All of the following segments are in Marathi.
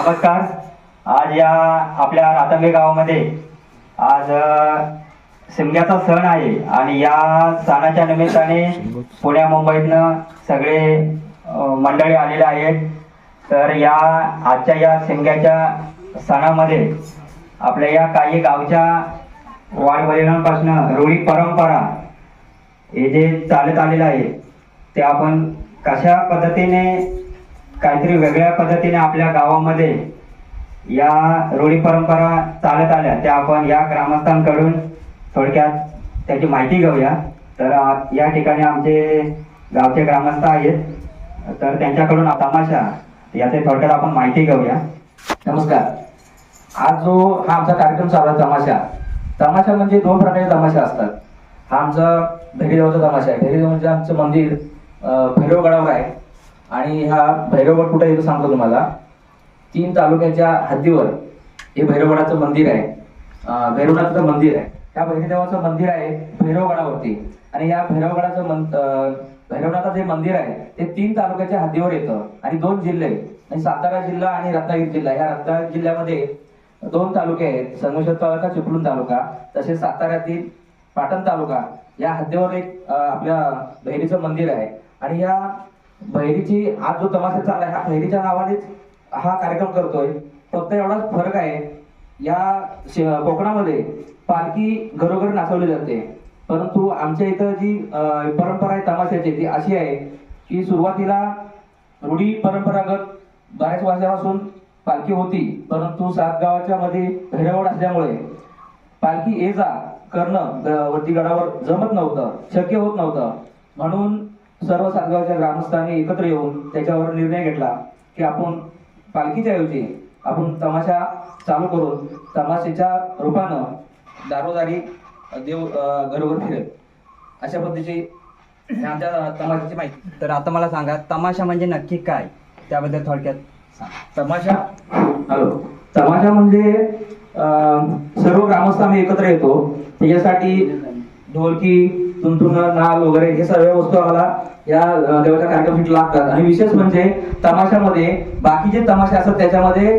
नमस्कार. आज या आपल्या रातंबे गावामध्ये आज शिमग्याचा सण आहे आणि या सणाच्या निमित्ताने पुण्या मुंबईतनं सगळे मंडळी आलेले आहेत. तर या आजच्या या शिमग्याच्या सणामध्ये आपल्या या काही गावच्या वाडवडिलांपासून रूढी परंपरा हे जे चालत आलेलं आहे ते आपण कशा पद्धतीने काहीतरी वेगळ्या पद्धतीने आपल्या गावामध्ये या रूढी परंपरा चालत आल्या त्या आपण या ग्रामस्थांकडून थोडक्यात त्याची माहिती घेऊया. तर या ठिकाणी आमचे गावचे ग्रामस्थ आहेत. तर त्यांच्याकडून तमाशा याचे थोडक्यात आपण माहिती घेऊया. नमस्कार. आज जो हा आमचा कार्यक्रम चालू आहे तमाशा तमाशा म्हणजे दोन प्रकारचे तमाशा असतात. हा आमचा भैरीदेवाचा तमाशा आहे. भैरीदेव आमचं मंदिर भैरवगडावर आहे. आणि हा भैरवगड कुठे येतो सांगतो तुम्हाला. तीन तालुक्याच्या हद्दीवर हे भैरवगडाचं मंदिर आहे. भैरवनाथचं मंदिर आहे. त्या भैरवदेवाचं मंदिर आहे भैरवगडावरती. आणि या भैरवगडाचं मन भैरवनाथाचं जे मंदिर आहे ते तीन तालुक्याच्या हद्दीवर येतं. आणि दोन जिल्हे आणि म्हणजे सातारा जिल्हा आणि रत्नागिरी जिल्हा. या रत्नागिरी जिल्ह्यामध्ये दोन तालुके आहेत. संगमेश्वर तालुका चिपळूण तालुका तसेच साताऱ्यातील पाटण तालुका. या हद्दीवर एक आपल्या बहिणीचं मंदिर आहे. आणि या बहिरीची आज जो तमाशा चालला आहे हा बहिरीच्या नावानेच हा कार्यक्रम करतोय. फक्त एवढाच फरक आहे या कोकणामध्ये पालखी घरोघर नाचवली जाते. परंतु आमच्या इथं जी परंपरा आहे तमाशाची ती अशी आहे की सुरुवातीला रूढी परंपरागत बऱ्याच वर्षापासून पालखी होती. परंतु सात गावाच्या मध्ये भैरवड असल्यामुळे पालखी ये जा करणं ग- वरती गडावर जमत नव्हतं शक्य होत नव्हतं. म्हणून सर्व सातगावच्या ग्रामस्थांनी एकत्र येऊन त्याच्यावर निर्णय घेतला की आपण पालखीच्या ऐवजी आपण तमाशा चालू करून तमाशेच्या रूपानं दारोदारी देव घरोघर फिरेल. अशा पद्धतीची आमच्या तमाशाची माहिती. तर आता मला सांगा तमाशा म्हणजे नक्की काय? त्याबद्दल थोडक्यात. तमाशा? हॅलो. तमाशा म्हणजे सर्व ग्रामस्थ आम्ही एकत्र येतो. त्याच्यासाठी ढोलकी तुंतुन नाल वगैरे हे सर्व वस्तू आम्हाला या देवाच्या कार्यक्रमासाठी लागतात. आणि विशेष म्हणजे तमाशामध्ये बाकीचे तमाशे असतात त्याच्यामध्ये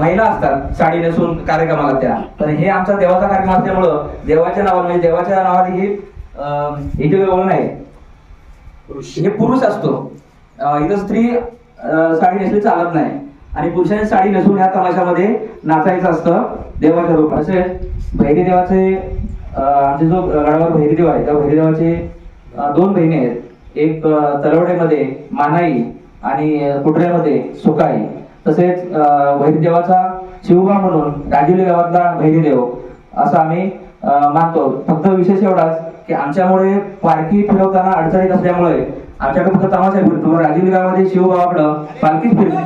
महिला असतात साडी नेसून कार्यक्रमाला त्या. तर हे आमचा देवाचा कार्यक्रम असल्यामुळं देवाच्या नावाने म्हणजे देवाच्या नावाने हे वेगळं नाही हे पुरुष असतो. इथं स्त्री साडी नेसली चालत नाही. आणि पुरुषांनी साडी नेसून ह्या तमाशामध्ये नाचायचं असतं देवाच्या रूपात. असे भैरी देवाचे आमचे जो गडावर भैरीदेव आहे त्या भैरीदेवाचे दोन बहिणी आहेत. एक तलवडेमध्ये मानाई आणि अं, कुटऱ्यामध्ये सुकाई. तसेच भैरीदेवाचा शिवबा म्हणून राजिवली गावातला भैरीदेव असं आम्ही मानतो. फक्त विशेष एवढाच की आमच्यामुळे पालखी फिरवताना अडचणीत असल्यामुळे आमच्याकडे फक्त तमाशा फिरतो राजीव गावामध्ये शिवबाबाकडं पालखीच फिरते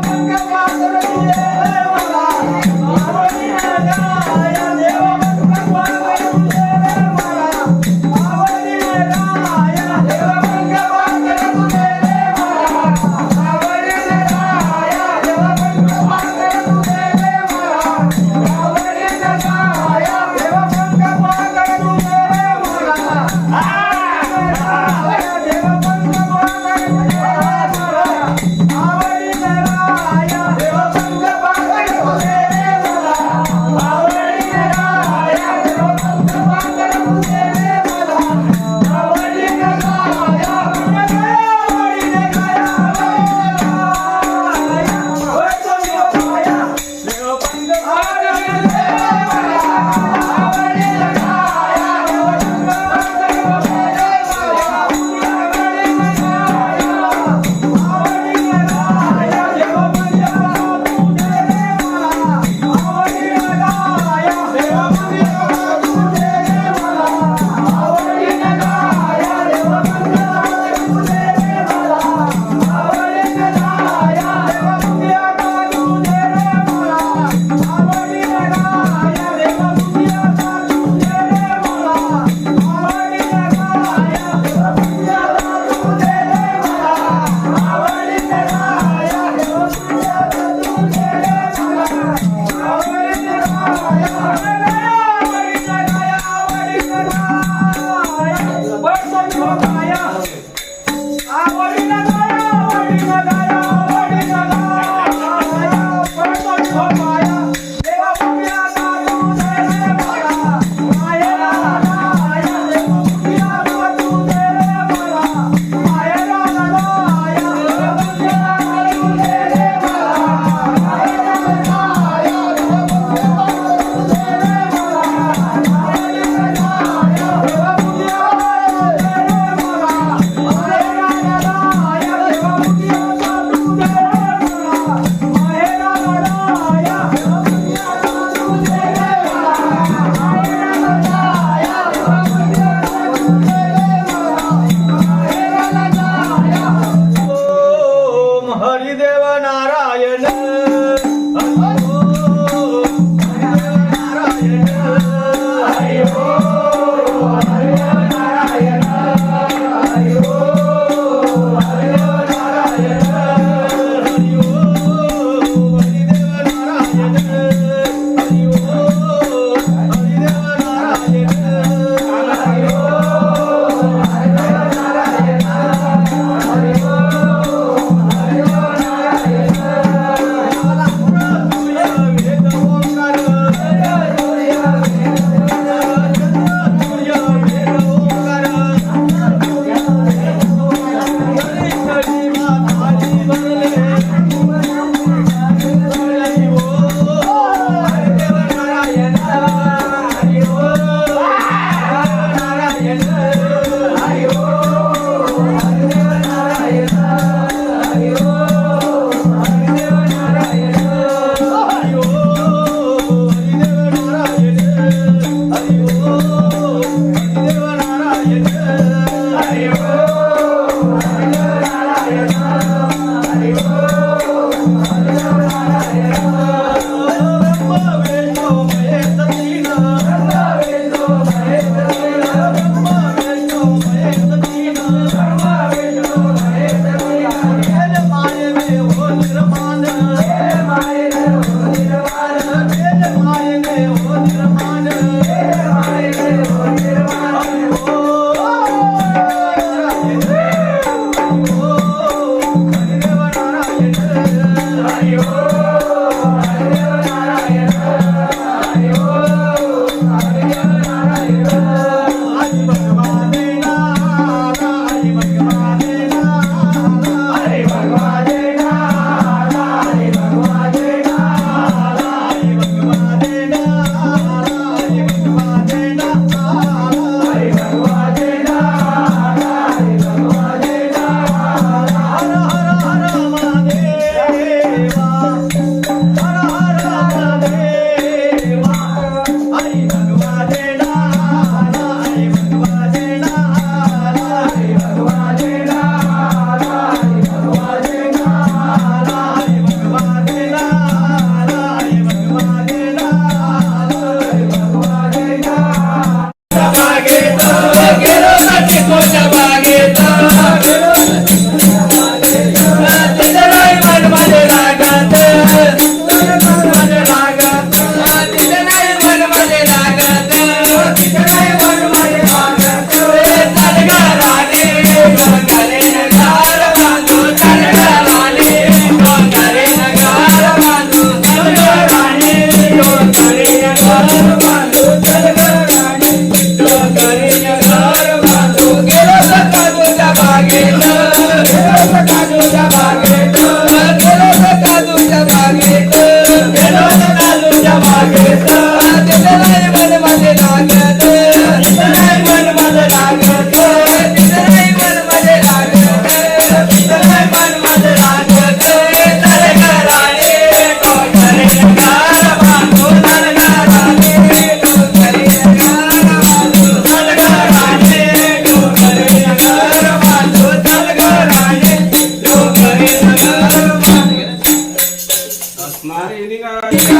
Ah!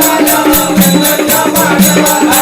I on, come on, come on, come on, come on.